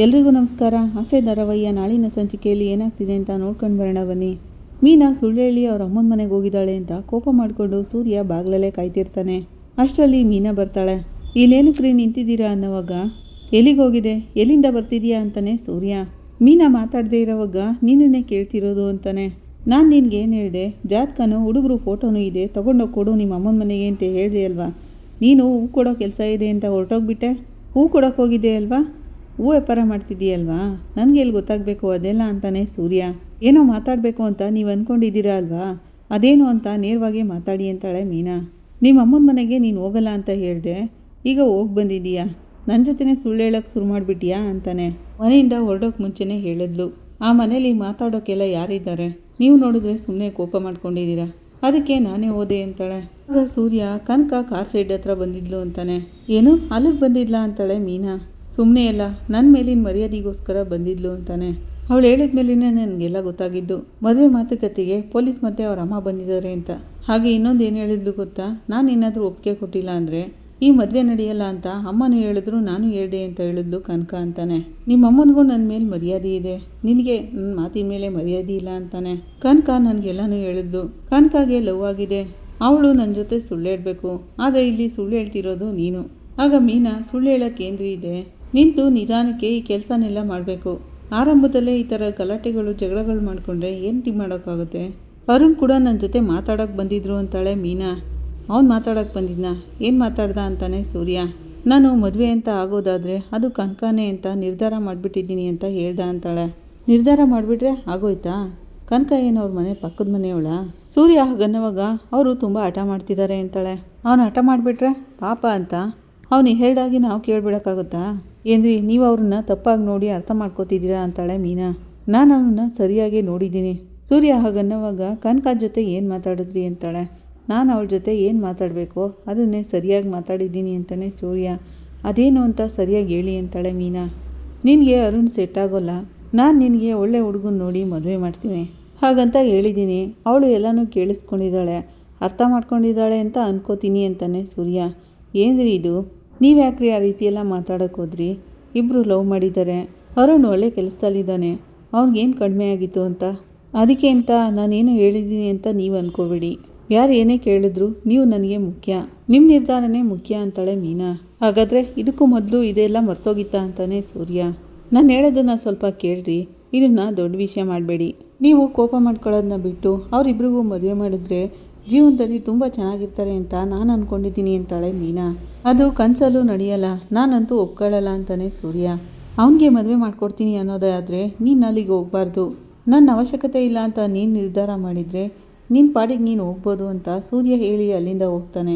ಎಲ್ರಿಗೂ ನಮಸ್ಕಾರ. ಆಸೆ ಧಾರಾವಾಹಿಯ ನಾಳಿನ ಸಂಚಿಕೆಯಲ್ಲಿ ಏನಾಗ್ತಿದೆ ಅಂತ ನೋಡ್ಕೊಂಡು ಬರೋಣ ಬನ್ನಿ. ಮೀನಾ ಸುಳ್ಳೇಳಿ ಅವ್ರ ಅಮ್ಮನ ಮನೆಗೆ ಹೋಗಿದ್ದಾಳೆ ಅಂತ ಕೋಪ ಮಾಡಿಕೊಂಡು ಸೂರ್ಯ ಬಾಗ್ಲಲ್ಲೇ ಕಾಯ್ತಿರ್ತಾನೆ. ಅಷ್ಟರಲ್ಲಿ ಮೀನಾ ಬರ್ತಾಳೆ. ಇಲ್ಲೇನಕ್ರಿ ನಿಂತಿದ್ದೀರಾ ಅನ್ನೋವಾಗ, ಎಲ್ಲಿಗೆ ಹೋಗಿದೆ? ಎಲ್ಲಿಂದ ಬರ್ತಿದ್ಯಾ ಅಂತಾನೆ ಸೂರ್ಯ. ಮೀನಾ ಮಾತಾಡದೇ ಇರೋವಾಗ ನೀನನ್ನೇ ಕೇಳ್ತಿರೋದು ಅಂತಾನೆ. ನಾನು ನಿನ್ಗೆ ಏನು ಹೇಳಿದೆ? ಜಾತ್ಕನು ಹುಡುಗರು ಫೋಟೋನೂ ಇದೆ, ತೊಗೊಂಡೋಗಿ ಕೊಡು ನಿಮ್ಮ ಅಮ್ಮನ ಮನೆಗೆ ಅಂತ ಹೇಳಿದೆ ಅಲ್ವಾ? ನೀನು ಹೂ ಕೊಡೋ ಕೆಲಸ ಇದೆ ಅಂತ ಹೊರಟೋಗ್ಬಿಟ್ಟೆ? ಹೂ ಕೊಡೋಕೆ ಹೋಗಿದ್ದೆ ಅಲ್ವಾ? ಹೂ ವ್ಯಾಪಾರ ಮಾಡ್ತಿದ್ದೀಯಲ್ವಾ? ನನಗೆ ಎಲ್ಲಿ ಗೊತ್ತಾಗಬೇಕು ಅದೆಲ್ಲ ಅಂತಾನೆ ಸೂರ್ಯ. ಏನೋ ಮಾತಾಡಬೇಕು ಅಂತ ನೀವು ಅಂದ್ಕೊಂಡಿದ್ದೀರಾ ಅಲ್ವಾ? ಅದೇನು ಅಂತ ನೇರವಾಗಿ ಮಾತಾಡಿ ಅಂತಾಳೆ ಮೀನಾ. ನಿಮ್ಮ ಅಮ್ಮನ ಮನೆಗೆ ನೀನು ಹೋಗಲ್ಲ ಅಂತ ಹೇಳಿದೆ. ಈಗ ಹೋಗಿ ಬಂದಿದ್ದೀಯಾ. ನನ್ನ ಜೊತೆನೇ ಸುಳ್ಳು ಹೇಳೋಕ್ಕೆ ಶುರು ಮಾಡಿಬಿಟ್ಟಿಯಾ ಅಂತಾನೆ. ಮನೆಯಿಂದ ಹೊರಡೋಕೆ ಮುಂಚೆನೇ ಹೇಳಿದ್ಲು. ಆ ಮನೇಲಿ ಮಾತಾಡೋಕ್ಕೆಲ್ಲ ಯಾರಿದ್ದಾರೆ? ನೀವು ನೋಡಿದ್ರೆ ಸುಮ್ಮನೆ ಕೋಪ ಮಾಡ್ಕೊಂಡಿದ್ದೀರಾ. ಅದಕ್ಕೆ ನಾನೇ ಹೋದೆ ಅಂತಾಳೆ. ಆಗ ಸೂರ್ಯ ಕನಕ ಕಾರ್ ಸೈಡ್ ಹತ್ರ ಬಂದಿದ್ಲು ಅಂತಾನೆ. ಏನು? ಅಲ್ಲಿಗೆ ಬಂದಿದ್ಲಾ ಅಂತಾಳೆ ಮೀನಾ. ಸುಮ್ಮನೆ ಅಲ್ಲ ನನ್ನ ಮೇಲಿನ ಮರ್ಯಾದೆಗೋಸ್ಕರ ಬಂದಿದ್ಲು ಅಂತಾನೆ. ಅವಳು ಹೇಳಿದ ಮೇಲೇ ನನಗೆಲ್ಲ ಗೊತ್ತಾಗಿದ್ದು. ಮದುವೆ ಮಾತುಕತೆಗೆ ಪೊಲೀಸ್ ಮತ್ತೆ ಅವರ ಅಮ್ಮ ಬಂದಿದ್ದಾರೆ ಅಂತ. ಹಾಗೆ ಇನ್ನೊಂದು ಏನು ಹೇಳಿದ್ಲು ಗೊತ್ತಾ? ನಾನು ಏನಾದರೂ ಒಪ್ಪಿಗೆ ಕೊಟ್ಟಿಲ್ಲ ಅಂದರೆ, ಈ ಮದುವೆ ನಡೆಯಲ್ಲ ಅಂತ ಅಮ್ಮನೂ ಹೇಳಿದ್ರು, ನಾನು ಹೇಳಿದೆ ಅಂತ ಹೇಳಿದ್ಲು ಕನಕ ಅಂತಾನೆ. ನಿಮ್ಮ ಅಮ್ಮನಿಗೂ ನನ್ನ ಮೇಲೆ ಮರ್ಯಾದೆ ಇದೆ. ನಿನಗೆ ನನ್ನ ಮಾತಿನ ಮೇಲೆ ಮರ್ಯಾದೆ ಇಲ್ಲ ಅಂತಾನೆ. ಕನಕ ನನಗೆಲ್ಲನೂ ಹೇಳಿದ್ಲು. ಕನಕಾಗೆ ಲವ್ ಆಗಿದೆ. ಅವಳು ನನ್ನ ಜೊತೆ ಸುಳ್ಳು ಹೇಳಬೇಕು. ಆದರೆ ಇಲ್ಲಿ ಸುಳ್ಳು ಹೇಳ್ತಿರೋದು ನೀನು. ಆಗ ಮೀನಾ ಸುಳ್ಳು ಹೇಳೋಕ್ಕೇಂದ್ರಿ ಇದೆ? ನಿಂತು ನಿಧಾನಕ್ಕೆ ಈ ಕೆಲಸನೆಲ್ಲ ಮಾಡಬೇಕು. ಆರಂಭದಲ್ಲೇ ಈ ಥರ ಗಲಾಟೆಗಳು, ಜಗಳಗಳು ಮಾಡಿಕೊಂಡ್ರೆ ಏನು ಟೀ ಮಾಡೋಕ್ಕಾಗುತ್ತೆ? ಅರುಣ್ ಕೂಡ ನನ್ನ ಜೊತೆ ಮಾತಾಡೋಕ್ಕೆ ಬಂದಿದ್ರು ಅಂತಾಳೆ ಮೀನಾ. ಅವ್ನು ಮಾತಾಡೋಕ್ಕೆ ಬಂದಿದ್ನ? ಏನು ಮಾತಾಡ್ದ ಅಂತಾನೆ ಸೂರ್ಯ. ನಾನು ಮದುವೆ ಅಂತ ಆಗೋದಾದರೆ ಅದು ಕನಕನೇ ಅಂತ ನಿರ್ಧಾರ ಮಾಡಿಬಿಟ್ಟಿದ್ದೀನಿ ಅಂತ ಹೇಳ್ದ ಅಂತಾಳೆ. ನಿರ್ಧಾರ ಮಾಡಿಬಿಟ್ರೆ ಆಗೋಯ್ತಾ? ಕನಕ ಏನು ಅವ್ರ ಮನೆ ಪಕ್ಕದ ಮನೆಯವಳ ಸೂರ್ಯ ಗನ್ನವಾಗ ಅವರು ತುಂಬ ಹಠ ಮಾಡ್ತಿದ್ದಾರೆ ಅಂತಾಳೆ. ಅವನು ಹಠ ಮಾಡಿಬಿಟ್ರೆ ಪಾಪ ಅಂತ. ಅವನು ಹೇಳ್ದಾಗಿ ನಾವು ಕೇಳ್ಬಿಡೋಕ್ಕಾಗುತ್ತಾ? ಏನ್ರಿ, ನೀವು ಅವ್ರನ್ನ ತಪ್ಪಾಗಿ ನೋಡಿ ಅರ್ಥ ಮಾಡ್ಕೋತಿದ್ದೀರಾ ಅಂತಾಳೆ ಮೀನಾ. ನಾನು ಅವನ್ನ ಸರಿಯಾಗಿ ನೋಡಿದ್ದೀನಿ. ಸೂರ್ಯ ಹಾಗನ್ನವಾಗ ಕನಕ ಜೊತೆ ಏನು ಮಾತಾಡಿದ್ರಿ ಅಂತಾಳೆ. ನಾನು ಅವಳ ಜೊತೆ ಏನು ಮಾತಾಡಬೇಕು? ಅದನ್ನೇ ಸರಿಯಾಗಿ ಮಾತಾಡಿದ್ದೀನಿ ಅಂತಾನೆ ಸೂರ್ಯ. ಅದೇನು ಅಂತ ಸರಿಯಾಗಿ ಹೇಳಿ ಅಂತಾಳೆ ಮೀನಾ. ನಿನಗೆ ಅರುಣ್ ಸೆಟ್ ಆಗೋಲ್ಲ. ನಾನು ನಿನಗೆ ಒಳ್ಳೆ ಹುಡುಗನ ನೋಡಿ ಮದುವೆ ಮಾಡ್ತೀನಿ. ಹಾಗಂತ ಹೇಳಿದ್ದೀನಿ. ಅವಳು ಎಲ್ಲನೂ ಕೇಳಿಸ್ಕೊಂಡಿದ್ದಾಳೆ. ಅರ್ಥ ಮಾಡ್ಕೊಂಡಿದ್ದಾಳೆ ಅಂತ ಅನ್ಕೋತೀನಿ ಅಂತಾನೆ ಸೂರ್ಯ. ಏನ್ರಿ ಇದು? ನೀವು ಯಾಕ್ರಿ ಆ ರೀತಿಯೆಲ್ಲ ಮಾತಾಡೋಕ್ಕೆ ಮಾತಾಡೋಕೆ ಹೋದ್ರಿ? ಇಬ್ಬರು ಲವ್ ಮಾಡಿದ್ದಾರೆ. ಅರುಣ್ ಒಳ್ಳೆ ಕೆಲಸದಲ್ಲಿದ್ದಾನೆ. ಅವ್ನಿಗೇನು ಕಡಿಮೆ ಆಗಿತ್ತು ಅಂತ? ಅದಕ್ಕೆ ಅಂತ ನಾನೇನು ಹೇಳಿದ್ದೀನಿ ಅಂತ ನೀವು ಅಂದ್ಕೋಬೇಡಿ ಯಾರು ಏನೇ ಕೇಳಿದ್ರು ನೀವು ನನಗೆ ಮುಖ್ಯ. ನಿಮ್ಮ ನಿರ್ಧಾರನೇ ಮುಖ್ಯ ಅಂತಾಳೆ ಮೀನಾ. ಹಾಗಾದರೆ ಇದಕ್ಕೂ ಮೊದಲು ಇದೆಲ್ಲ ಮರ್ತೋಗಿತ್ತಾ ಅಂತಾನೆ ಸೂರ್ಯ. ನಾನು ಹೇಳೋದನ್ನು ಸ್ವಲ್ಪ ಕೇಳ್ರಿ. ಇದನ್ನು ದೊಡ್ಡ ವಿಷಯ ಮಾಡಬೇಡಿ. ನೀವು ಕೋಪ ಮಾಡ್ಕೊಳ್ಳೋದನ್ನ ಬಿಟ್ಟು ಅವರಿಬ್ರಿಗೂ ಮದುವೆ ಮಾಡಿದ್ರೆ ಜೀವನದಲ್ಲಿ ತುಂಬ ಚೆನ್ನಾಗಿರ್ತಾರೆ ಅಂತ ನಾನು ಅಂದ್ಕೊಂಡಿದ್ದೀನಿ ಅಂತಾಳೆ ಮೀನಾ. ಅದು ಕನಸಲ್ಲೂ ನಡೆಯಲ್ಲ, ನಾನಂತೂ ಒಪ್ಕೊಳ್ಳಲ್ಲ ಅಂತಾನೆ ಸೂರ್ಯ. ಅವನಿಗೆ ಮದುವೆ ಮಾಡ್ಕೊಡ್ತೀನಿ ಅನ್ನೋದಾದರೆ ನೀನು ಅಲ್ಲಿಗೆ ಹೋಗ್ಬಾರ್ದು. ನನ್ನ ಅವಶ್ಯಕತೆ ಇಲ್ಲ ಅಂತ ನೀನು ನಿರ್ಧಾರ ಮಾಡಿದರೆ ನಿನ್ನ ಪಾಡಿಗೆ ನೀನು ಹೋಗ್ಬೋದು ಅಂತ ಸೂರ್ಯ ಹೇಳಿ ಅಲ್ಲಿಂದ ಹೋಗ್ತಾನೆ.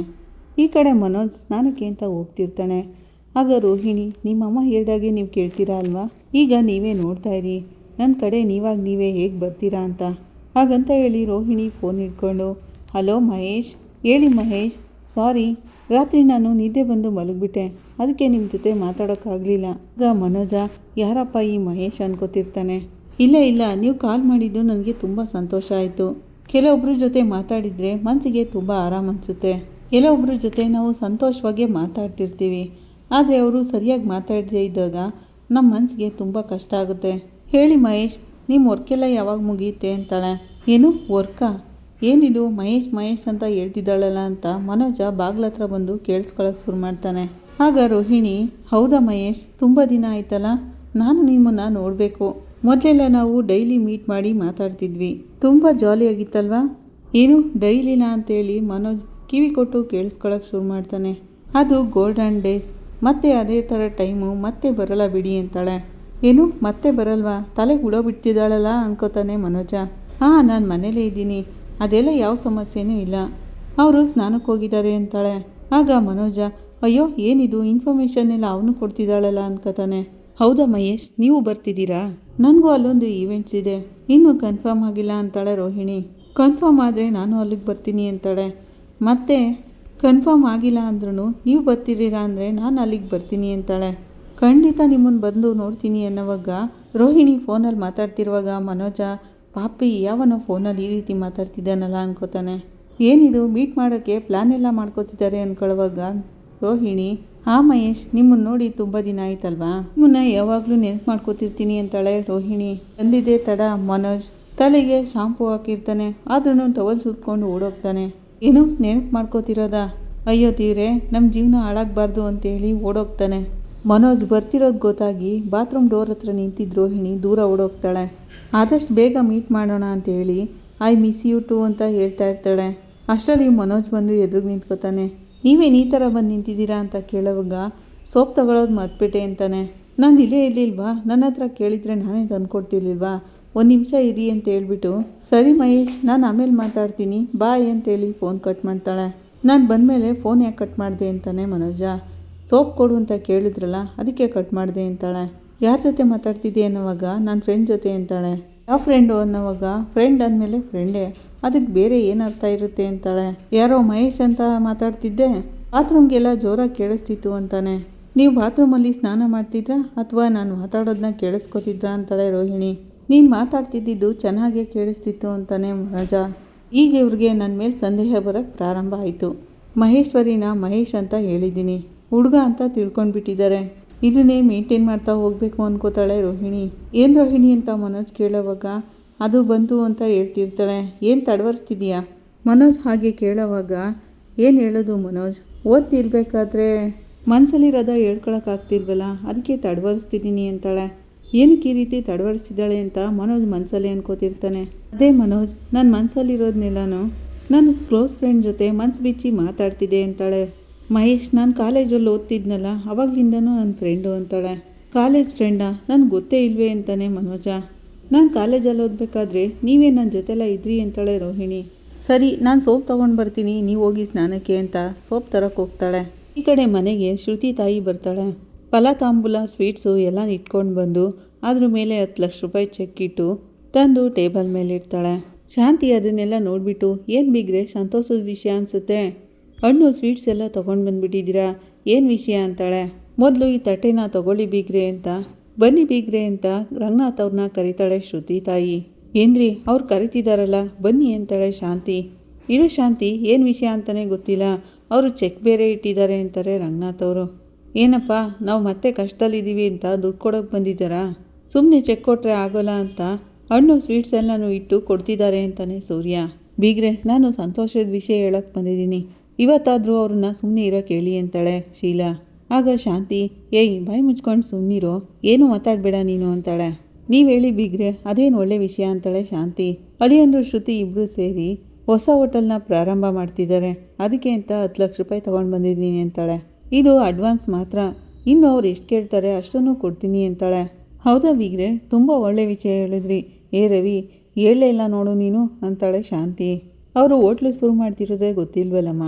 ಈ ಕಡೆ ಮನೋಜ್ ಸ್ನಾನಕ್ಕೆ ಅಂತ ಹೋಗ್ತಿರ್ತಾನೆ. ಆಗ ರೋಹಿಣಿ, ನಿಮ್ಮಮ್ಮ ಹೇಳಿದಾಗೆ ನೀವು ಕೇಳ್ತೀರಾ ಅಲ್ವಾ? ಈಗ ನೀವೇ ನೋಡ್ತಾ ಇರಿ. ನನ್ನ ಕಡೆ ನೀವಾಗ ನೀವೇ ಹೇಗೆ ಬರ್ತೀರಾ ಅಂತ. ಹಾಗಂತ ಹೇಳಿ ರೋಹಿಣಿ ಫೋನ್ ಇಟ್ಕೊಂಡು ಹಲೋ ಮಹೇಶ್, ಹೇಳಿ ಮಹೇಶ್ ಸಾರಿ ರಾತ್ರಿ ನಾನು ನಿದ್ದೆ ಬಂದು ಮಲಗಿಬಿಟ್ಟೆ. ಅದಕ್ಕೆ ನಿಮ್ಮ ಜೊತೆ ಮಾತಾಡೋಕ್ಕಾಗಲಿಲ್ಲ. ಈಗ ಮನೋಜ, ಯಾರಪ್ಪ ಈ ಮಹೇಶ್ ಅನ್ಕೋತಿರ್ತಾನೆ? ಇಲ್ಲ ಇಲ್ಲ, ನೀವು ಕಾಲ್ ಮಾಡಿದ್ದು ನನಗೆ ತುಂಬ ಸಂತೋಷ ಆಯಿತು. ಕೆಲವೊಬ್ಬರ ಜೊತೆ ಮಾತಾಡಿದರೆ ಮನಸ್ಸಿಗೆ ತುಂಬ ಆರಾಮ ಅನಿಸುತ್ತೆ. ಕೆಲವೊಬ್ಬರ ಜೊತೆ ನಾವು ಸಂತೋಷವಾಗಿ ಮಾತಾಡ್ತಿರ್ತೀವಿ. ಆದರೆ ಅವರು ಸರಿಯಾಗಿ ಮಾತಾಡದೇ ಇದ್ದಾಗ ನಮ್ಮ ಮನಸ್ಸಿಗೆ ತುಂಬ ಕಷ್ಟ ಆಗುತ್ತೆ. ಹೇಳಿ ಮಹೇಶ್ ನಿಮ್ಮ ವರ್ಕೆಲ್ಲ ಯಾವಾಗ ಮುಗಿಯುತ್ತೆ ಅಂತಾಳೆ? ಏನು ವರ್ಕಾ ಏನಿದು ಮಹೇಶ್ ಮಹೇಶ್ ಅಂತ ಹೇಳ್ತಿದ್ದಾಳಲ್ಲ ಅಂತ ಮನೋಜ ಬಾಗ್ಲ ಹತ್ರ ಬಂದು ಕೇಳಿಸ್ಕೊಳಕ್ಕೆ ಶುರು ಮಾಡ್ತಾನೆ. ಆಗ ರೋಹಿಣಿ, ಹೌದಾ ಮಹೇಶ್, ತುಂಬ ದಿನ ಆಯ್ತಲ್ಲ? ನಾನು ನಿಮ್ಮನ್ನು ನೋಡಬೇಕು. ಮೊದಲೆಲ್ಲ ನಾವು ಡೈಲಿ ಮೀಟ್ ಮಾಡಿ ಮಾತಾಡ್ತಿದ್ವಿ. ತುಂಬ ಜಾಲಿಯಾಗಿತ್ತಲ್ವಾ? ಏನು, ಡೈಲಿನ ಅಂತೇಳಿ ಮನೋಜ್ ಕಿವಿ ಕೊಟ್ಟು ಕೇಳಿಸ್ಕೊಳಕ್ಕೆ ಶುರು ಮಾಡ್ತಾನೆ. ಅದು ಗೋಲ್ಡನ್ ಡೇಸ್. ಮತ್ತೆ ಅದೇ ಥರ ಟೈಮು, ಮತ್ತೆ ಬರಲ್ಲ ಬಿಡಿ ಅಂತಾಳೆ. ಏನು, ಮತ್ತೆ ಬರಲ್ವಾ? ತಲೆ ಹುಡೋ ಬಿಡ್ತಿದ್ದಾಳಲ್ಲ ಅನ್ಕೋತಾನೆ ಮನೋಜ. ಹಾಂ ನಾನು ಮನೇಲೇ ಇದ್ದೀನಿ. ಅದೆಲ್ಲ ಯಾವ ಸಮಸ್ಯೆನೂ ಇಲ್ಲ. ಅವರು ಸ್ನಾನಕ್ಕೆ ಹೋಗಿದ್ದಾರೆ ಅಂತಾಳೆ. ಆಗ ಮನೋಜ ಅಯ್ಯೋ ಏನಿದು? ಇನ್ಫಾರ್ಮೇಷನ್ ಎಲ್ಲ ಅವನು ಕೊಡ್ತಿದ್ದಾಳಲ್ಲ ಅನ್ಕೋತಾನೆ. ಹೌದಾ ಮಹೇಶ್? ನೀವು ಬರ್ತಿದ್ದೀರಾ? ನನಗೂ ಅಲ್ಲೊಂದು ಈವೆಂಟ್ಸ್ ಇದೆ. ಇನ್ನೂ ಕನ್ಫರ್ಮ್ ಆಗಿಲ್ಲ ಅಂತಾಳೆ ರೋಹಿಣಿ. ಕನ್ಫರ್ಮ್ ಆದರೆ ನಾನು ಅಲ್ಲಿಗೆ ಬರ್ತೀನಿ ಅಂತಾಳೆ. ಮತ್ತೆ ಕನ್ಫರ್ಮ್ ಆಗಿಲ್ಲ ಅಂದ್ರೂ ನೀವು ಬರ್ತಿದ್ದೀರಾ ಅಂದರೆ ನಾನು ಅಲ್ಲಿಗೆ ಬರ್ತೀನಿ ಅಂತಾಳೆ. ಖಂಡಿತ ನಿಮ್ಮನ್ನು ಬಂದು ನೋಡ್ತೀನಿ ಅನ್ನೋವಾಗ ರೋಹಿಣಿ ಫೋನಲ್ಲಿ ಮಾತಾಡ್ತಿರುವಾಗ ಮನೋಜ ಪಾಪಿ, ಯಾವನೋ ಫೋನಲ್ಲಿ ಈ ರೀತಿ ಮಾತಾಡ್ತಿದ್ದಾನಲ್ಲ ಅನ್ಕೋತಾನೆ. ಏನಿದು ಮೀಟ್ ಮಾಡೋಕ್ಕೆ ಪ್ಲ್ಯಾನ್ ಎಲ್ಲ ಮಾಡ್ಕೋತಿದ್ದಾರೆ ಅಂದ್ಕೊಳ್ಳುವಾಗ ರೋಹಿಣಿ ಹಾಂ ಮಹೇಶ್, ನಿಮ್ಮನ್ನು ನೋಡಿ ತುಂಬ ದಿನ ಆಯ್ತಲ್ವಾ? ನಿಮ್ಮನ್ನ ಯಾವಾಗಲೂ ನೆನಪು ಮಾಡ್ಕೋತಿರ್ತೀನಿ ಅಂತಾಳೆ ರೋಹಿಣಿ. ಬಂದಿದೆ ತಡ, ಮನೋಜ್. ತಲೆಗೆ ಶಾಂಪೂ ಹಾಕಿರ್ತಾನೆ. ಆದ್ರೂ ಟವಲ್ ಸುತ್ಕೊಂಡು ಓಡೋಗ್ತಾನೆ. ಏನು, ನೆನಪು ಮಾಡ್ಕೋತಿರೋದಾ? ಅಯ್ಯೋ ತೀರೆ ನಮ್ಮ ಜೀವನ ಹಾಳಾಗಬಾರ್ದು ಅಂತೇಳಿ ಓಡೋಗ್ತಾನೆ. ಮನೋಜ್ ಬರ್ತಿರೋದು ಗೊತ್ತಾಗಿ ಬಾತ್ರೂಮ್ ಡೋರ್ ಹತ್ರ ನಿಂತಿದ್ದ ರೋಹಿಣಿ ದೂರ ಓಡೋಗ್ತಾಳೆ. ಆದಷ್ಟು ಬೇಗ ಮೀಟ್ ಮಾಡೋಣ ಅಂತೇಳಿ ಐ ಮಿಸ್ ಯು ಟು ಅಂತ ಹೇಳ್ತಾ ಇರ್ತಾಳೆ. ಅಷ್ಟರಲ್ಲಿ ಮನೋಜ್ ಬಂದು ಎದುರಿಗೆ ನಿಂತ್ಕೋತಾನೆ. ನೀವೇನು ಈ ಥರ ಬಂದು ನಿಂತಿದ್ದೀರಾ ಅಂತ ಕೇಳೋವಾಗ ಸೋಪ್ ತಗೊಳ್ಳೋದು ಮರ್ತ್ಬಿಟ್ಟೆ ಅಂತಾನೆ. ನಾನು ಇಲ್ಲೇ ಇರಲಿಲ್ವಾ? ನನ್ನ ಹತ್ರ ಕೇಳಿದರೆ ನಾನೇ ತಂದುಕೊಡ್ತಿರ್ಲಿಲ್ವಾ? ಒಂದು ನಿಮಿಷ ಇರಿ ಅಂತ ಹೇಳ್ಬಿಟ್ಟು, ಸರಿ ಮಹೇಶ್, ನಾನು ಆಮೇಲೆ ಮಾತಾಡ್ತೀನಿ. ಬಾಯ್ ಅಂತೇಳಿ ಫೋನ್ ಕಟ್ ಮಾಡ್ತಾಳೆ. ನಾನು ಬಂದಮೇಲೆ ಫೋನ್ ಯಾಕೆ ಕಟ್ ಮಾಡಿದೆ ಅಂತಾನೆ ಮನೋಜ. ಸೋಪ್ ಕೊಡು ಅಂತ ಕೇಳಿದ್ರಲ್ಲ, ಅದಕ್ಕೆ ಕಟ್ ಮಾಡಿದೆ ಅಂತಾಳೆ. ಯಾರ ಜೊತೆ ಮಾತಾಡ್ತಿದ್ದೆ ಅನ್ನೋವಾಗ ನನ್ನ ಫ್ರೆಂಡ್ ಜೊತೆ ಅಂತಾಳೆ. ಯಾವ ಫ್ರೆಂಡು ಅನ್ನೋವಾಗ ಫ್ರೆಂಡ್ ಅಂದಮೇಲೆ ಫ್ರೆಂಡೇ ಅದಕ್ಕೆ ಬೇರೆ ಏನು ಅರ್ಥ ಇರುತ್ತೆ ಅಂತಾಳೆ. ಯಾರೋ ಮಹೇಶ್ ಅಂತ ಮಾತಾಡ್ತಿದ್ದೆ. ಬಾತ್ರೂಮ್ಗೆಲ್ಲ ಜೋರಾಗಿ ಕೇಳಿಸ್ತಿತ್ತು ಅಂತಾನೆ. ನೀವು ಬಾತ್ರೂಮಲ್ಲಿ ಸ್ನಾನ ಮಾಡ್ತಿದ್ರಾ ಅಥವಾ ನಾನು ಮಾತಾಡೋದನ್ನ ಕೇಳಿಸ್ಕೊತಿದ್ರಾ ಅಂತಾಳೆ ರೋಹಿಣಿ. ನೀನು ಮಾತಾಡ್ತಿದ್ದಿದ್ದು ಚೆನ್ನಾಗೇ ಕೇಳಿಸ್ತಿತ್ತು ಅಂತಾನೆ ಮನೋಜ ಈಗ ಇವ್ರಿಗೆ ನನ್ನ ಮೇಲೆ ಸಂದೇಹ ಬರೋಕ್ಕೆ ಪ್ರಾರಂಭ ಆಯಿತು. ಮಹೇಶ್ವರಿನ ಮಹೇಶ್ ಅಂತ ಹೇಳಿದ್ದೀನಿ. ಹುಡುಗ ಅಂತ ತಿಳ್ಕೊಂಡ್ಬಿಟ್ಟಿದ್ದಾರೆ. ಇದನ್ನೇ ಮೇಂಟೈನ್ ಮಾಡ್ತಾ ಹೋಗಬೇಕು ಅನ್ಕೋತಾಳೆ ರೋಹಿಣಿ. ಏನು ರೋಹಿಣಿ ಅಂತ ಮನೋಜ್ ಕೇಳೋವಾಗ? ಅದು ಬಂತು ಅಂತ ಹೇಳ್ತಿರ್ತಾಳೆ. ಏನು ತಡವರ್ಸ್ತಿದೀಯಾ? ಮನೋಜ್ ಹಾಗೆ ಕೇಳೋವಾಗ, ಏನು ಹೇಳೋದು ಮನೋಜ್? ಓದ್ತಿರ್ಬೇಕಾದ್ರೆ ಮನಸ್ಸಲ್ಲಿರೋದ ಹೇಳ್ಕೊಳಕ್ಕಾಗ್ತಿಲ್ವಲ್ಲ ಅದಕ್ಕೆ ತಡವರ್ಸ್ತಿದ್ದೀನಿ ಅಂತಾಳೆ. ಏನಕ್ಕೆ ಈ ರೀತಿ ತಡವರ್ಸಿದ್ದಾಳೆ ಅಂತ ಮನೋಜ್ ಮನಸ್ಸಲ್ಲಿ ಅನ್ಕೋತಿರ್ತಾನೆ. ಅದೇ ಮನೋಜ್ ನನ್ನ ಮನಸ್ಸಲ್ಲಿರೋದನ್ನೆಲ್ಲನೂ ನನ್ನ ಕ್ಲೋಸ್ ಫ್ರೆಂಡ್ ಜೊತೆ ಮನ್ಸು ಬಿಚ್ಚಿ ಮಾತಾಡ್ತಿದ್ದೆ ಅಂತಾಳೆ. ಮಹೇಶ್, ನಾನು ಕಾಲೇಜಲ್ಲಿ ಓದ್ತಿದ್ನಲ್ಲ, ಅವಾಗ್ಲಿಂದನೂ ನನ್ನ ಫ್ರೆಂಡು ಅಂತಾಳೆ. ಕಾಲೇಜ್ ಫ್ರೆಂಡಾ ನನಗೆ ಗೊತ್ತೇ ಇಲ್ವೇ ಅಂತಾನೆ ಮನೋಜ. ನಾನು ಕಾಲೇಜಲ್ಲಿ ಓದಬೇಕಾದ್ರೆ ನೀವೇ ನನ್ನ ಜೊತೆಲ್ಲ ಇದ್ರಿ ಅಂತಾಳೆ ರೋಹಿಣಿ. ಸರಿ, ನಾನು ಸೋಪ್ ತೊಗೊಂಡು ಬರ್ತೀನಿ, ನೀವು ಹೋಗಿ ಸ್ನಾನಕ್ಕೆ ಅಂತ ಸೋಪ್ ತರಕ್ಕೆ ಹೋಗ್ತಾಳೆ. ಈ ಕಡೆ ಮನೆಗೆ ಶ್ರುತಿ ತಾಯಿ ಬರ್ತಾಳೆ. ಫಲ ತಾಂಬೂಲ ಸ್ವೀಟ್ಸು ಎಲ್ಲ ಇಟ್ಕೊಂಡು ಬಂದು ಅದ್ರ ಮೇಲೆ ಹತ್ತು ಲಕ್ಷ ರೂಪಾಯಿ ಚೆಕ್ ಇಟ್ಟು ತಂದು ಟೇಬಲ್ ಮೇಲೆ ಇಡ್ತಾಳೆ ಶಾಂತಿ ಅದನ್ನೆಲ್ಲ ನೋಡಿಬಿಟ್ಟು, ಏನು ಬಿಗ್ರೆ, ಸಂತೋಷದ ವಿಷಯ ಅನಿಸುತ್ತೆ? ಹಣ್ಣು ಸ್ವೀಟ್ಸ್ ಎಲ್ಲ ತೊಗೊಂಡು ಬಂದುಬಿಟ್ಟಿದ್ದೀರಾ? ಏನು ವಿಷಯ ಅಂತಾಳೆ. ಮೊದಲು ಈ ತಟ್ಟೆನ ತಗೊಳ್ಳಿ ಬೀಗ್ರೆ ಅಂತ. ಬನ್ನಿ ಬೀಗ್ರೆ ಅಂತ ರಂಗನಾಥ್ ಅವ್ರನ್ನ ಕರೀತಾಳೆ ಶ್ರುತಿ ತಾಯಿ. ಏನ್ರಿ, ಅವ್ರು ಕರಿತಿದಾರಲ್ಲ, ಬನ್ನಿ ಅಂತಾಳೆ ಶಾಂತಿ. ಇರೋ ಶಾಂತಿ, ಏನು ವಿಷಯ ಅಂತಲೇ ಗೊತ್ತಿಲ್ಲ. ಅವರು ಚೆಕ್ ಬೇರೆ ಇಟ್ಟಿದ್ದಾರೆ ಅಂತಾರೆ ರಂಗನಾಥ್ ಅವರು. ಏನಪ್ಪ, ನಾವು ಮತ್ತೆ ಕಷ್ಟದಲ್ಲಿದ್ದೀವಿ ಅಂತ ದುಡ್ಡು ಕೊಡೋಕೆ ಬಂದಿದ್ದಾರಾ? ಸುಮ್ಮನೆ ಚೆಕ್ ಕೊಟ್ಟರೆ ಆಗೋಲ್ಲ ಅಂತ ಹಣ್ಣು ಸ್ವೀಟ್ಸ್ ಎಲ್ಲನೂ ಇಟ್ಟು ಕೊಡ್ತಿದ್ದಾರೆ ಅಂತಾನೆ ಸೂರ್ಯ. ಬೀಗ್ರೆ, ನಾನು ಸಂತೋಷದ ವಿಷಯ ಹೇಳೋಕ್ಕೆ ಬಂದಿದ್ದೀನಿ. ಇವತ್ತಾದರೂ ಅವ್ರನ್ನ ಸುಮ್ಮನೆ ಇರೋಕೆ ಕೇಳಿ ಅಂತಾಳೆ ಶೀಲಾ. ಆಗ ಶಾಂತಿ, ಏಯ್, ಬಾಯಿ ಮುಚ್ಕೊಂಡು ಸುಮ್ಮನಿರೋ ಏನೂ ಮಾತಾಡಬೇಡ ನೀನು ಅಂತಾಳೆ. ನೀವು ಹೇಳಿ ಬೀಗ್ರೆ, ಅದೇನು ಒಳ್ಳೆ ವಿಷಯ ಅಂತಾಳೆ ಶಾಂತಿ. ಅಳಿಯಂದ್ರು ಶ್ರುತಿ ಇಬ್ಬರು ಸೇರಿ ಹೊಸ ಹೋಟೆಲ್ನ ಪ್ರಾರಂಭ ಮಾಡ್ತಿದ್ದಾರೆ. ಅದಕ್ಕೆ ಅಂತ ಹತ್ತು ಲಕ್ಷ ರೂಪಾಯಿ ತೊಗೊಂಡು ಬಂದಿದ್ದೀನಿ ಅಂತಾಳೆ. ಇದು ಅಡ್ವಾನ್ಸ್ ಮಾತ್ರ. ಇನ್ನು ಅವ್ರು ಎಷ್ಟು ಕೇಳ್ತಾರೆ ಅಷ್ಟನ್ನು ಕೊಡ್ತೀನಿ ಅಂತಾಳೆ. ಹೌದಾ ಬೀಗ್ರೆ, ತುಂಬ ಒಳ್ಳೆ ವಿಷಯ ಹೇಳಿದ್ರಿ. ಏ ರವಿ, ಹೇಳಲೇ ಇಲ್ಲ ನೋಡು ನೀನು ಅಂತಾಳೆ ಶಾಂತಿ. ಅವರು ಹೋಟ್ಲು ಶುರು ಮಾಡ್ತಿರೋದೇ ಗೊತ್ತಿಲ್ವಲ್ಲಮ್ಮ?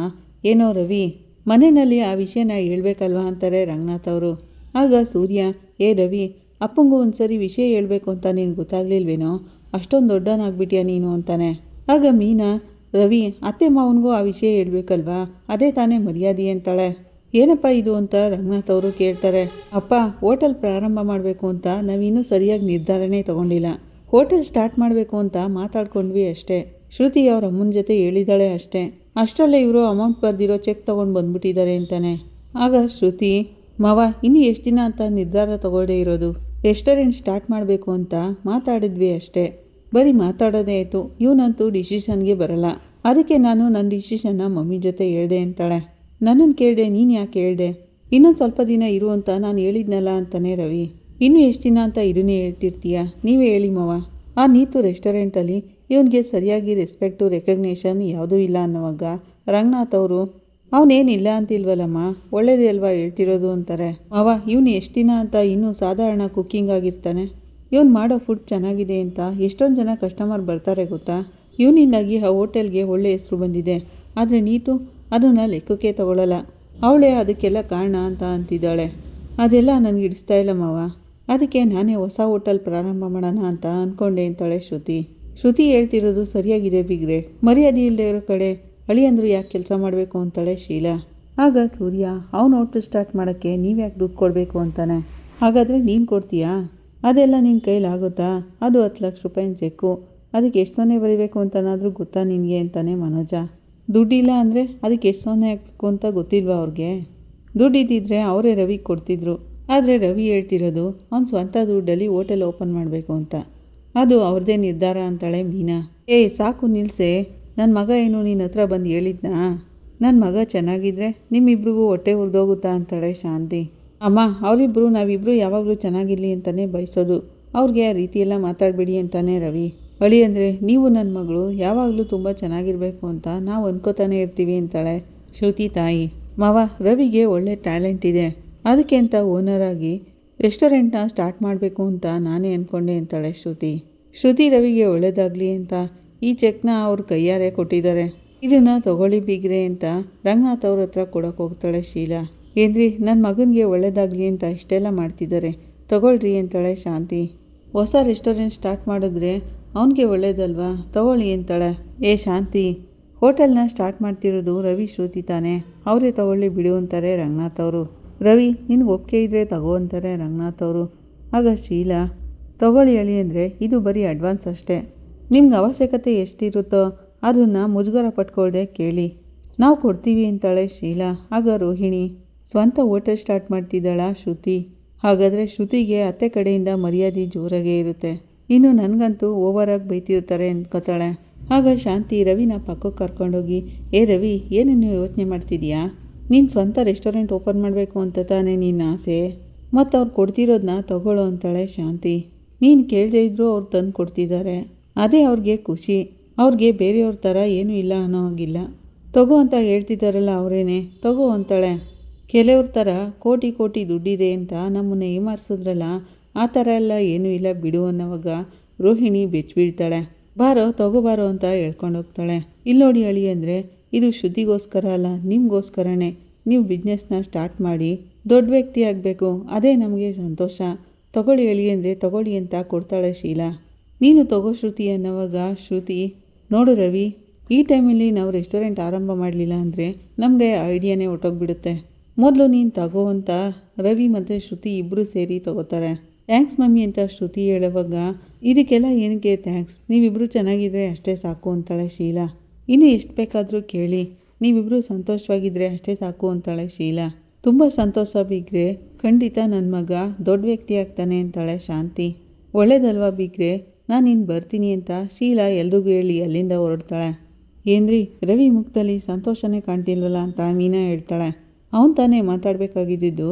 ಏನೋ ರವಿ, ಮನೆಯಲ್ಲಿ ಆ ವಿಷಯನ ಹೇಳಬೇಕಲ್ವಾ ಅಂತಾರೆ ರಂಗನಾಥ್ ಅವರು. ಆಗ ಸೂರ್ಯ, ಏ ರವಿ, ಅಪ್ಪಂಗೂ ಒಂದ್ಸರಿ ವಿಷಯ ಹೇಳಬೇಕು ಅಂತ ನೀನು ಗೊತ್ತಾಗ್ಲಿಲ್ವೇನೋ? ಅಷ್ಟೊಂದು ದೊಡ್ಡನಾಗ್ಬಿಟ್ಟಿಯಾ ನೀನು? ಅಂತಾನೆ. ಆಗ ಮೀನಾ, ರವಿ, ಅತ್ತೆ ಮಾವನಿಗೂ ಆ ವಿಷಯ ಹೇಳ್ಬೇಕಲ್ವಾ? ಅದೇ ತಾನೇ ಮರ್ಯಾದೆ ಅಂತಾಳೆ. ಏನಪ್ಪ ಇದು? ಅಂತ ರಂಗನಾಥ್ ಅವರು ಕೇಳ್ತಾರೆ. ಅಪ್ಪ, ಹೋಟೆಲ್ ಪ್ರಾರಂಭ ಮಾಡಬೇಕು ಅಂತ ನಾವಿನ್ನೂ ಸರಿಯಾಗಿ ನಿರ್ಧಾರನೇ ತಗೊಂಡಿಲ್ಲ. ಹೋಟೆಲ್ ಸ್ಟಾರ್ಟ್ ಮಾಡಬೇಕು ಅಂತ ಮಾತಾಡ್ಕೊಂಡ್ವಿ ಅಷ್ಟೇ. ಶ್ರುತಿ ಅವ್ರ ಅಮ್ಮನ ಜೊತೆ ಹೇಳಿದಾಳೆ ಅಷ್ಟೇ. ಅಷ್ಟರಲ್ಲೇ ಇವರು ಅಮೌಂಟ್ ಬರೆದಿರೋ ಚೆಕ್ ತೊಗೊಂಡು ಬಂದ್ಬಿಟ್ಟಿದ್ದಾರೆ ಅಂತಾನೆ. ಆಗ ಶ್ರುತಿ, ಮವ, ಇನ್ನು ಎಷ್ಟು ದಿನ ಅಂತ ನಿರ್ಧಾರ ತಗೊಳ್ಳೇ ಇರೋದು? ರೆಸ್ಟೋರೆಂಟ್ ಸ್ಟಾರ್ಟ್ ಮಾಡಬೇಕು ಅಂತ ಮಾತಾಡಿದ್ವಿ ಅಷ್ಟೇ. ಬರೀ ಮಾತಾಡೋದೇ ಆಯಿತು. ಇವನಂತೂ ಡಿಸಿಷನ್ಗೆ ಬರಲ್ಲ. ಅದಕ್ಕೆ ನಾನು ನನ್ನ ಡಿಸಿಷನ್ನ ಮಮ್ಮಿ ಜೊತೆ ಹೇಳ್ದೆ ಅಂತಾಳೆ. ನನ್ನನ್ನು ಕೇಳಿದೆ, ನೀನು ಯಾಕೆ ಹೇಳ್ದೆ? ಇನ್ನೊಂದು ಸ್ವಲ್ಪ ದಿನ ಇರು ಅಂತ ನಾನು ಹೇಳಿದ್ನಲ್ಲ ಅಂತಾನೆ ರವಿ. ಇನ್ನೂ ಎಷ್ಟು ದಿನ ಅಂತ ಇದನ್ನೇ ಹೇಳ್ತಿರ್ತೀಯ? ನೀವೇ ಹೇಳಿ ಮವ. ಆ ನೀತು ರೆಸ್ಟೋರೆಂಟಲ್ಲಿ ಇವನಿಗೆ ಸರಿಯಾಗಿ ರೆಸ್ಪೆಕ್ಟು ರೆಕಗ್ನೇಷನ್ ಯಾವುದೂ ಇಲ್ಲ ಅನ್ನೋವಾಗ ರಂಗನಾಥ್ ಅವರು, ಅವನೇನಿಲ್ಲ ಅಂತಿಲ್ವಲ್ಲಮ್ಮ, ಒಳ್ಳೇದೇ ಅಲ್ವಾ ಹೇಳ್ತಿರೋದು? ಅಂತಾರೆ. ಅವ ಇವನು ಎಷ್ಟು ದಿನ ಅಂತ ಇನ್ನೂ ಸಾಧಾರಣ ಕುಕ್ಕಿಂಗ್ ಆಗಿರ್ತಾನೆ. ಇವನು ಮಾಡೋ ಫುಡ್ ಚೆನ್ನಾಗಿದೆ ಅಂತ ಎಷ್ಟೊಂದು ಜನ ಕಸ್ಟಮರ್ ಬರ್ತಾರೆ ಗೊತ್ತಾ? ಇವನಿಂದಾಗಿ ಆ ಹೋಟೆಲ್ಗೆ ಒಳ್ಳೆ ಹೆಸರು ಬಂದಿದೆ. ಆದರೆ ನೀತು ಅದನ್ನು ಲೆಕ್ಕಕ್ಕೆ ತಗೊಳ್ಳಲ್ಲ ಅವಳೇ ಅದಕ್ಕೆಲ್ಲ ಕಾರಣ ಅಂತ ಅಂತಿದ್ದಾಳೆ. ಅದೆಲ್ಲ ನನಗೆ ಇಡಿಸ್ತಾ ಇಲ್ಲ ಮಾವ. ಅದಕ್ಕೆ ನಾನೇ ಹೊಸ ಹೋಟೆಲ್ ಪ್ರಾರಂಭ ಮಾಡೋಣ ಅಂತ ಅಂದ್ಕೊಂಡೆ ಅಂತಾಳೆ ಶ್ರುತಿ. ಶ್ರುತಿ ಹೇಳ್ತಿರೋದು ಸರಿಯಾಗಿದೆ ಬಿಗ್ರೆ. ಮರ್ಯಾದೆ ಇಲ್ಲದೆ ಇರೋ ಕಡೆ ಅಳಿಯಂದ್ರು ಯಾಕೆ ಕೆಲಸ ಮಾಡಬೇಕು ಅಂತಾಳೆ ಶೀಲಾ. ಆಗ ಸೂರ್ಯ, ಅವನು ಹೋಟ್ಲು ಸ್ಟಾರ್ಟ್ ಮಾಡೋಕ್ಕೆ ನೀವು ಯಾಕೆ ದುಡ್ಡು ಕೊಡಬೇಕು ಅಂತಾನೆ. ಹಾಗಾದರೆ ನೀನು ಕೊಡ್ತೀಯಾ? ಅದೆಲ್ಲ ನಿನ್ನ ಕೈಲಾಗುತ್ತಾ ಅದು ಹತ್ತು ಲಕ್ಷ ರೂಪಾಯಿನ ಚೆಕ್ಕು. ಅದಕ್ಕೆ ಎಷ್ಟು ಸೊನ್ನೆ ಬರೀಬೇಕು ಅಂತನಾದರೂ ಗೊತ್ತಾ ನಿನಗೆ ಅಂತಾನೆ ಮನೋಜ. ದುಡ್ಡಿಲ್ಲ ಅಂದರೆ ಅದಕ್ಕೆ ಎಷ್ಟು ಸೊನ್ನೆ ಹಾಕಬೇಕು ಅಂತ ಗೊತ್ತಿಲ್ವಾ ಅವ್ರಿಗೆ? ದುಡ್ಡಿದ್ದಿದ್ರೆ ಅವರೇ ರವಿ ಕೊಡ್ತಿದ್ರು. ಆದರೆ ರವಿ ಹೇಳ್ತಿರೋದು, ಅವ್ನು ಸ್ವಂತ ದುಡ್ಡಲ್ಲಿ ಹೋಟೆಲ್ ಓಪನ್ ಮಾಡಬೇಕು ಅಂತ. ಅದು ಅವ್ರದ್ದೇ ನಿರ್ಧಾರ ಅಂತಾಳೆ ಮೀನಾ. ಏಯ್ ಸಾಕು ನಿಲ್ಸೆ. ನನ್ನ ಮಗ ಏನು ನಿನ್ನ ಹತ್ರ ಬಂದು ಹೇಳಿದ್ನಾ? ನನ್ನ ಮಗ ಚೆನ್ನಾಗಿದ್ರೆ ನಿಮ್ಮಿಬ್ರಿಗೂ ಹೊಟ್ಟೆ ಹುರಿದೋಗುತ್ತಾ ಅಂತಾಳೆ ಶಾಂತಿ. ಅಮ್ಮ ಅವರಿಬ್ಬರು ನಾವಿಬ್ಬರು ಯಾವಾಗಲೂ ಚೆನ್ನಾಗಿರಲಿ ಅಂತಲೇ ಬಯಸೋದು. ಅವ್ರಿಗೆ ಆ ರೀತಿಯೆಲ್ಲ ಮಾತಾಡಬೇಡಿ ಅಂತಾನೆ ರವಿ. ಅಳಿ ಅಂದರೆ ನೀವು ನನ್ನ ಮಗಳು, ಯಾವಾಗಲೂ ತುಂಬ ಚೆನ್ನಾಗಿರಬೇಕು ಅಂತ ನಾವು ಅನ್ಕೋತಾನೆ ಇರ್ತೀವಿ ಅಂತಾಳೆ ಶ್ರುತಿ ತಾಯಿ. ಮಾವ, ರವಿಗೆ ಒಳ್ಳೆ ಟ್ಯಾಲೆಂಟ್ ಇದೆ. ಅದಕ್ಕೆ ಅಂತ ಓನರ್ ಆಗಿ ರೆಸ್ಟೋರೆಂಟ್ನ ಸ್ಟಾರ್ಟ್ ಮಾಡಬೇಕು ಅಂತ ನಾನೇ ಅಂದ್ಕೊಂಡೆ ಅಂತಾಳೆ ಶ್ರುತಿ. ಶ್ರುತಿ ರವಿಗೆ ಒಳ್ಳೆಯದಾಗಲಿ ಅಂತ ಈ ಚೆಕ್ನ ಅವ್ರ ಕೈಯಾರೆ ಕೊಟ್ಟಿದ್ದಾರೆ. ಇದನ್ನು ತಗೊಳ್ಳಿ ಬೀಗ್ರೆ ಅಂತ ರಂಗನಾಥ್ ಅವ್ರ ಹತ್ರ ಕೊಡೋಕೆ ಹೋಗ್ತಾಳೆ ಶೀಲಾ. ಏನ್ರಿ ನನ್ನ ಮಗನಿಗೆ ಒಳ್ಳೇದಾಗಲಿ ಅಂತ ಇಷ್ಟೆಲ್ಲ ಮಾಡ್ತಿದ್ದಾರೆ. ತಗೊಳ್ರಿ ಅಂತಾಳೆ ಶಾಂತಿ. ಹೊಸ ರೆಸ್ಟೋರೆಂಟ್ ಸ್ಟಾರ್ಟ್ ಮಾಡಿದ್ರೆ ಅವನಿಗೆ ಒಳ್ಳೇದಲ್ವಾ? ತಗೊಳ್ಳಿ ಅಂತಾಳೆ. ಏ ಶಾಂತಿ, ಹೋಟೆಲ್ನ ಸ್ಟಾರ್ಟ್ ಮಾಡ್ತಿರೋದು ರವಿ ಶ್ರುತಿ ತಾನೆ. ಅವರೇ ತಗೊಳ್ಳಿ ಬಿಡು ಅಂತಾರೆ ರಂಗನಾಥ್ ಅವರು. ರವಿ ನಿನಗೆ ಒಪ್ಪಿಗೆ ಇದ್ದರೆ ತಗೋ ಅಂತಾರೆ ರಂಗನಾಥ್ ಅವರು. ಆಗ ಶೀಲಾ, ತಗೊಳ್ಳಿ ಹೇಳಿ ಅಂದರೆ ಇದು ಬರೀ ಅಡ್ವಾನ್ಸ್ ಅಷ್ಟೇ. ನಿಮ್ಗೆ ಅವಶ್ಯಕತೆ ಎಷ್ಟಿರುತ್ತೋ ಅದನ್ನು ಮುಜುಗರ ಪಟ್ಕೊಳ್ಳದೆ ಕೇಳಿ. ನಾವು ಕೊಡ್ತೀವಿ ಅಂತಾಳೆ ಶೀಲಾ. ಆಗ ರೋಹಿಣಿ, ಸ್ವಂತ ಹೋಟೆಲ್ ಸ್ಟಾರ್ಟ್ ಮಾಡ್ತಿದ್ದಾಳ ಶ್ರುತಿ? ಹಾಗಾದರೆ ಶ್ರುತಿಗೆ ಅತ್ತೆ ಕಡೆಯಿಂದ ಮರ್ಯಾದೆ ಜೋರಾಗೇ ಇರುತ್ತೆ. ಇನ್ನು ನನಗಂತೂ ಓವರಾಗಿ ಬೈತಿರ್ತಾರೆ ಅಂದ್ಕೋತಾಳೆ. ಆಗ ಶಾಂತಿ ರವಿನ ಪಕ್ಕಕ್ಕೆ ಕರ್ಕೊಂಡೋಗಿ, ಏ ರವಿ ಏನೇನು ಯೋಚನೆ ಮಾಡ್ತಿದ್ಯಾ? ನೀನು ಸ್ವಂತ ರೆಸ್ಟೋರೆಂಟ್ ಓಪನ್ ಮಾಡಬೇಕು ಅಂತ ತಾನೇ ನಿನ್ನ ಆಸೆ. ಮತ್ತು ಅವ್ರು ಕೊಡ್ತಿರೋದನ್ನ ತಗೊಳ್ಳೋ ಅಂತಾಳೆ ಶಾಂತಿ. ನೀನು ಕೇಳದೇ ಇದ್ದರೂ ಅವ್ರು ತಂದು ಕೊಡ್ತಿದ್ದಾರೆ ಅದೇ ಅವ್ರಿಗೆ ಖುಷಿ. ಅವ್ರಿಗೆ ಬೇರೆಯವ್ರ ಥರ ಏನೂ ಇಲ್ಲ ಅನ್ನೋ ಹಾಗಿಲ್ಲ. ತಗೋ ಅಂತ ಹೇಳ್ತಿದ್ದಾರಲ್ಲ ಅವರೇನೆ. ತಗೋ ಅಂತಾಳೆ. ಕೆಲವ್ರ ಥರ ಕೋಟಿ ಕೋಟಿ ದುಡ್ಡಿದೆ ಅಂತ ನಮ್ಮನ್ನು ಏಮಾರಿಸಿದ್ರಲ್ಲ, ಆ ಥರ ಎಲ್ಲ ಏನೂ ಇಲ್ಲ ಬಿಡು ಅನ್ನೋವಾಗ ರೋಹಿಣಿ ಬೆಚ್ಚಿಬೀಳ್ತಾಳೆ ಬಾರೋ ತಗೋಬಾರೋ ಅಂತ ಹೇಳ್ಕೊಂಡು ಹೋಗ್ತಾಳೆ ಇಲ್ಲಿ ನೋಡಿ ಅಳಿ ಅಂದರೆ ಇದು ಶ್ರುತಿಗೋಸ್ಕರ ಅಲ್ಲ, ನಿಮಗೋಸ್ಕರನೇ. ನೀವು ಬಿಸ್ನೆಸ್ನ ಸ್ಟಾರ್ಟ್ ಮಾಡಿ, ದೊಡ್ಡ ವ್ಯಕ್ತಿ ಆಗಬೇಕು, ಅದೇ ನಮಗೆ ಸಂತೋಷ. ತಗೊಳ್ಳಿ ಹೇಳಿ ಅಂದರೆ ತಗೊಳ್ಳಿ ಅಂತ ಕೊಡ್ತಾಳೆ ಶೀಲಾ. ನೀನು ತಗೋ ಶ್ರುತಿ ಅನ್ನೋವಾಗ ಶ್ರುತಿ, ನೋಡು ರವಿ, ಈ ಟೈಮಲ್ಲಿ ನಾವು ರೆಸ್ಟೋರೆಂಟ್ ಆರಂಭ ಮಾಡಲಿಲ್ಲ ಅಂದರೆ ನಮಗೆ ಐಡಿಯಾನೇ ಹೊಟ್ಟೋಗ್ಬಿಡುತ್ತೆ ಮೊದಲು ನೀನು ತಗೋ ಅಂತ ರವಿ ಮತ್ತು ಶ್ರುತಿ ಇಬ್ಬರು ಸೇರಿ ತಗೋತಾರೆ. ಥ್ಯಾಂಕ್ಸ್ ಮಮ್ಮಿ ಅಂತ ಶ್ರುತಿ ಹೇಳುವಾಗ, ಇದಕ್ಕೆಲ್ಲ ಏನಕ್ಕೆ ಥ್ಯಾಂಕ್ಸ್? ನೀವಿಬ್ಬರು ಚೆನ್ನಾಗಿದ್ದರೆ ಅಷ್ಟೇ ಸಾಕು ಅಂತಾಳೆ ಶೀಲಾ. ಇನ್ನು ಎಷ್ಟು ಬೇಕಾದರೂ ಕೇಳಿ. ನೀವಿಬ್ಬರು ಸಂತೋಷವಾಗಿದ್ದರೆ ಅಷ್ಟೇ ಸಾಕು ಅಂತಾಳೆ ಶೀಲಾ. ತುಂಬ ಸಂತೋಷ ಬಿಗ್ರೆ. ಖಂಡಿತ ನನ್ನ ಮಗ ದೊಡ್ಡ ವ್ಯಕ್ತಿ ಆಗ್ತಾನೆ ಅಂತಾಳೆ ಶಾಂತಿ. ಒಳ್ಳೇದಲ್ವಾ ಬಿಗ್ರೆ? ನಾನು ಇನ್ನು ಬರ್ತೀನಿ ಅಂತ ಶೀಲಾ ಎಲ್ರಿಗೂ ಹೇಳಿ ಅಲ್ಲಿಂದ ಹೊರಡ್ತಾಳೆ. ಏನ್ರಿ, ರವಿ ಮುಖದಲ್ಲಿ ಸಂತೋಷನೇ ಕಾಣ್ತಿಲ್ವಲ್ಲ ಅಂತ ಮೀನಾ ಹೇಳ್ತಾಳೆ. ಅವನು ತಾನೇ ಮಾತಾಡಬೇಕಾಗಿದ್ದು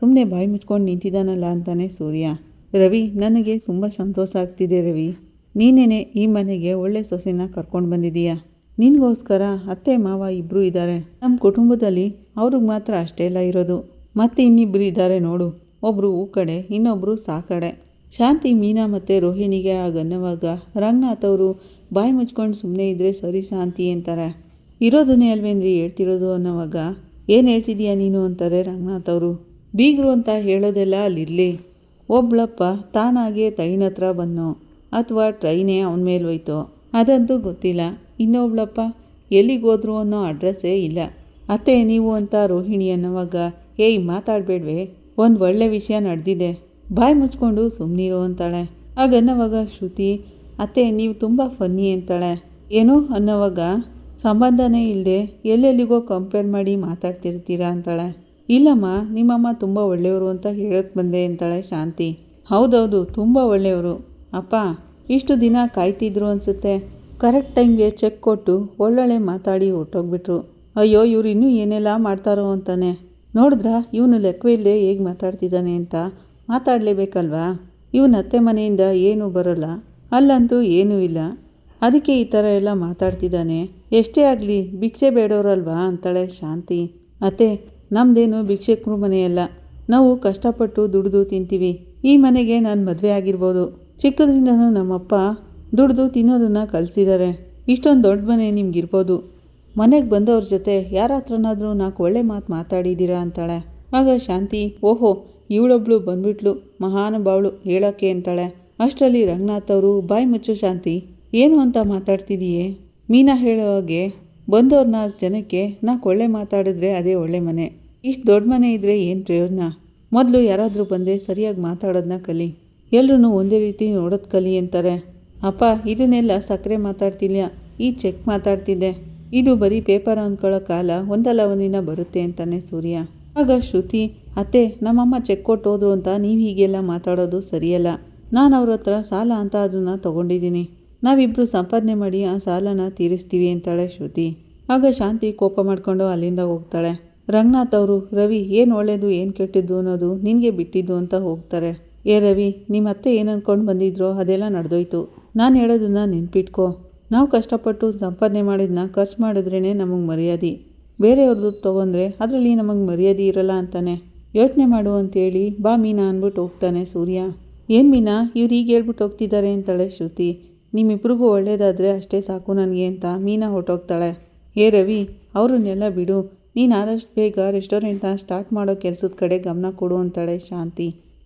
ಸುಮ್ಮನೆ ಬಾಯಿ ಮುಚ್ಕೊಂಡು ನಿಂತಿದ್ದಾನಲ್ಲ ಅಂತಾನೆ ಸೂರ್ಯ. ರವಿ, ನನಗೆ ತುಂಬ ಸಂತೋಷ ಆಗ್ತಿದೆ ರವಿ. ನೀನೇನೆ ಈ ಮನೆಗೆ ಒಳ್ಳೆ ಸೊಸೆನ ಕರ್ಕೊಂಡು ಬಂದಿದೀಯಾ ನಿನಗೋಸ್ಕರ ಅತ್ತೆ ಮಾವ ಇಬ್ಬರು ಇದ್ದಾರೆ. ನಮ್ಮ ಕುಟುಂಬದಲ್ಲಿ ಅವ್ರಿಗೆ ಮಾತ್ರ ಅಷ್ಟೆಲ್ಲ ಇರೋದು. ಮತ್ತೆ ಇನ್ನಿಬ್ಬರು ಇದ್ದಾರೆ ನೋಡು. ಒಬ್ಬರು ಹೂ ಕಡೆ ಇನ್ನೊಬ್ಬರು ಸಾ ಕಡೆ. ಶಾಂತಿ, ಮೀನಾ ಮತ್ತು ರೋಹಿಣಿಗೆ ಆಗನ್ನವಾಗ ರಂಗನಾಥ್ ಅವರು ಬಾಯಿ ಮುಚ್ಕೊಂಡು ಸುಮ್ಮನೆ ಇದ್ದರೆ ಸರಿ ಶಾಂತಿ ಅಂತಾರೆ. ಇರೋದನ್ನೇ ಅಲ್ವೇಂದ್ರಿ ಹೇಳ್ತಿರೋದು ಅನ್ನೋವಾಗ ಏನು ಹೇಳ್ತಿದೀಯ ನೀನು ಅಂತಾರೆ ರಂಗನಾಥ್ ಅವರು. ಬೀಗರು ಅಂತ ಹೇಳೋದೆಲ್ಲ ಅಲ್ಲಿರಲಿ ಒಬ್ಳಪ್ಪ ತಾನಾಗೆ ತೈನ ಹತ್ರ ಬಂದೋ ಅಥವಾ ಟ್ರೈನೇ ಅವನ ಮೇಲೆ ಹೋಯ್ತು, ಅದಂತೂ ಗೊತ್ತಿಲ್ಲ. ಇನ್ನೊಬ್ಳಪ್ಪ ಎಲ್ಲಿಗೋದ್ರು ಅನ್ನೋ ಅಡ್ರೆಸ್ಸೇ ಇಲ್ಲ. ಅತ್ತೆ, ನೀವು ಅಂತ ರೋಹಿಣಿ ಅನ್ನೋವಾಗ, ಏಯ್, ಮಾತಾಡಬೇಡ್ವೆ. ಒಂದು ಒಳ್ಳೆ ವಿಷಯ ನಡೆದಿದೆ. ಬಾಯಿ ಮುಚ್ಕೊಂಡು ಸುಮ್ಮನಿರು ಅಂತಾಳೆ. ಹಾಗನ್ನೋವಾಗ ಶ್ರುತಿ, ಅತ್ತೆ, ನೀವು ತುಂಬ ಫನ್ನಿ ಅಂತಾಳೆ. ಏನೋ ಅನ್ನೋವಾಗ, ಸಂಬಂಧನೇ ಇಲ್ಲದೆ ಎಲ್ಲೆಲ್ಲಿಗೋ ಕಂಪೇರ್ ಮಾಡಿ ಮಾತಾಡ್ತಿರ್ತೀರಾ ಅಂತಾಳೆ. ಇಲ್ಲಮ್ಮ, ನಿಮ್ಮಮ್ಮ ತುಂಬ ಒಳ್ಳೆಯವರು ಅಂತ ಹೇಳಕ್ಕೆ ಬಂದೆ ಅಂತಾಳೆ ಶಾಂತಿ. ಹೌದೌದು, ತುಂಬ ಒಳ್ಳೆಯವರು. ಅಪ್ಪ, ಇಷ್ಟು ದಿನ ಕಾಯ್ತಿದ್ರು ಅನಿಸುತ್ತೆ. ಕರೆಕ್ಟ್ ಟೈಮ್ಗೆ ಚೆಕ್ ಕೊಟ್ಟು ಒಳ್ಳೊಳ್ಳೆ ಮಾತಾಡಿ ಹೊಟ್ಟೋಗ್ಬಿಟ್ರು ಅಯ್ಯೋ, ಇವ್ರು ಇನ್ನೂ ಏನೆಲ್ಲ ಮಾಡ್ತಾರೋ ಅಂತಾನೆ. ನೋಡಿದ್ರ, ಇವನು ಲೆಕ್ಕವಿಲ್ಲೇ ಹೇಗೆ ಮಾತಾಡ್ತಿದ್ದಾನೆ ಅಂತ. ಮಾತಾಡಲೇಬೇಕಲ್ವಾ? ಇವನ ಅತ್ತೆ ಮನೆಯಿಂದ ಏನೂ ಬರೋಲ್ಲ. ಅಲ್ಲಂತೂ ಏನೂ ಇಲ್ಲ. ಅದಕ್ಕೆ ಈ ಥರ ಎಲ್ಲ ಮಾತಾಡ್ತಿದ್ದಾನೆ. ಎಷ್ಟೇ ಆಗಲಿ ಭಿಕ್ಷೆ ಬೇಡೋರಲ್ವಾ ಅಂತಾಳೆ ಶಾಂತಿ. ಅತ್ತೆ ನಮ್ಮದೇನು ಭಿಕ್ಷಕರು ಮನೆಯಲ್ಲ ನಾವು ಕಷ್ಟಪಟ್ಟು ದುಡಿದು ತಿಂತೀವಿ. ಈ ಮನೆಗೆ ನಾನು ಮದುವೆ ಆಗಿರ್ಬೋದು. ಚಿಕ್ಕದ್ರಿಂದನೂ ನಮ್ಮಪ್ಪ ದುಡಿದು ತಿನ್ನೋದನ್ನು ಕಲಿಸಿದ್ದಾರೆ ಇಷ್ಟೊಂದು ದೊಡ್ಡ ಮನೆ ನಿಮ್ಗಿರ್ಬೋದು. ಮನೆಗೆ ಬಂದವ್ರ ಜೊತೆ ಯಾರ ಹತ್ರನಾದರೂ ನಾಲ್ಕು ಒಳ್ಳೆ ಮಾತು ಮಾತಾಡಿದ್ದೀರಾ ಅಂತಾಳೆ. ಆಗ ಶಾಂತಿ, ಓಹೋ, ಇವಳೊಬ್ಳು ಬಂದ್ಬಿಟ್ಲು ಮಹಾನುಭಾವಳು ಹೇಳೋಕ್ಕೆ ಅಂತಾಳೆ. ಅಷ್ಟರಲ್ಲಿ ರಂಗನಾಥ್ ಅವರು, ಬಾಯಿ ಮುಚ್ಚು ಶಾಂತಿ, ಏನು ಅಂತ ಮಾತಾಡ್ತಿದೀಯೇ? ಮೀನಾ ಹೇಳೋ ಹಾಗೆ ಬಂದವ್ರ ನಾಲ್ಕು ಜನಕ್ಕೆ ನಾಲ್ಕು ಒಳ್ಳೆ ಮಾತಾಡಿದ್ರೆ ಅದೇ ಒಳ್ಳೆ ಮನೆ. ಇಷ್ಟು ದೊಡ್ಡ ಮನೆ ಇದ್ದರೆ ಏನು ಪ್ರಯೋಜನ? ಮೊದಲು ಯಾರಾದರೂ ಬಂದೆ ಸರಿಯಾಗಿ ಮಾತಾಡೋದನ್ನ ಕಲಿ. ಎಲ್ಲರೂ ಒಂದೇ ರೀತಿ ನೋಡೋದು ಕಲಿ ಅಂತಾರೆ. ಅಪ್ಪ, ಇದನ್ನೆಲ್ಲ ಸಕ್ಕರೆ ಮಾತಾಡ್ತಿಲ್ಲ ಈ ಚೆಕ್ ಮಾತಾಡ್ತಿದ್ದೆ. ಇದು ಬರೀ ಪೇಪರ್ ಅಂದ್ಕೊಳ್ಳೋ ಕಾಲ, ಒಂದಲ್ಲ ಒಂದಿನ ಬರುತ್ತೆ ಅಂತಾನೆ ಸೂರ್ಯ. ಆಗ ಶ್ರುತಿ, ಅತ್ತೆ, ನಮ್ಮಮ್ಮ ಚೆಕ್ ಕೊಟ್ಟು ಹೋದ್ರು ಅಂತ ನೀವು ಹೀಗೆಲ್ಲ ಮಾತಾಡೋದು ಸರಿಯಲ್ಲ. ನಾನು ಅವ್ರ ಹತ್ರ ಸಾಲ ಅಂತ ಅದನ್ನು ತಗೊಂಡಿದ್ದೀನಿ. ನಾವಿಬ್ಬರು ಸಂಪಾದನೆ ಮಾಡಿ ಆ ಸಾಲನ ತೀರಿಸ್ತೀವಿ ಅಂತಾಳೆ ಶ್ರುತಿ. ಆಗ ಶಾಂತಿ ಕೋಪ ಮಾಡಿಕೊಂಡು ಅಲ್ಲಿಂದ ಹೋಗ್ತಾಳೆ. ರಂಗನಾಥ್ ಅವರು, ರವಿ, ಏನು ಒಳ್ಳೇದು, ಏನು ಕೆಟ್ಟಿದ್ದು ಅನ್ನೋದು ನಿನಗೆ ಬಿಟ್ಟಿದ್ದು ಅಂತ ಹೋಗ್ತಾರೆ. ಏ ರವಿ ನಿಮ್ಮ ಅತ್ತೆ ಏನು ಅಂದ್ಕೊಂಡು ಬಂದಿದ್ರೋ ಅದೆಲ್ಲ ನಡೆದೋಯ್ತು. ನಾನು ಹೇಳೋದನ್ನು ನೆನ್ಪಿಟ್ಕೋ. ನಾವು ಕಷ್ಟಪಟ್ಟು ಸಂಪಾದನೆ ಮಾಡಿದ್ನ ಖರ್ಚು ಮಾಡಿದ್ರೇ ನಮಗೆ ಮರ್ಯಾದೆ. ಬೇರೆಯವ್ರ ದುಡ್ಡು ತೊಗೊಂಡ್ರೆ ಅದರಲ್ಲಿ ನಮಗೆ ಮರ್ಯಾದೆ ಇರಲ್ಲ ಅಂತಾನೆ. ಯೋಚನೆ ಮಾಡು ಅಂತೇಳಿ ಬಾ ಮೀನಾ ಅಂದ್ಬಿಟ್ಟು ಹೋಗ್ತಾನೆ ಸೂರ್ಯ. ಏನು ಮೀನಾ, ಇವ್ರು ಈಗ ಹೇಳ್ಬಿಟ್ಟು ಹೋಗ್ತಿದ್ದಾರೆ ಅಂತಾಳೆ ಶ್ರುತಿ. ನಿಮ್ಮಿಬ್ರಿಗೂ ಒಳ್ಳೇದಾದರೆ ಅಷ್ಟೇ ಸಾಕು ನನಗೆ ಅಂತ ಮೀನಾ ಹೊಟ್ಟೋಗ್ತಾಳೆ ಏ ರವಿ, ಅವ್ರನ್ನೆಲ್ಲ ಬಿಡು. ನೀನು ಆದಷ್ಟು ಬೇಗ ರೆಸ್ಟೋರೆಂಟ್ನ ಸ್ಟಾರ್ಟ್ ಮಾಡೋ ಕೆಲಸದ ಕಡೆ ಗಮನ ಕೊಡು ಅಂತಾಳೆ ಶಾಂತಿ.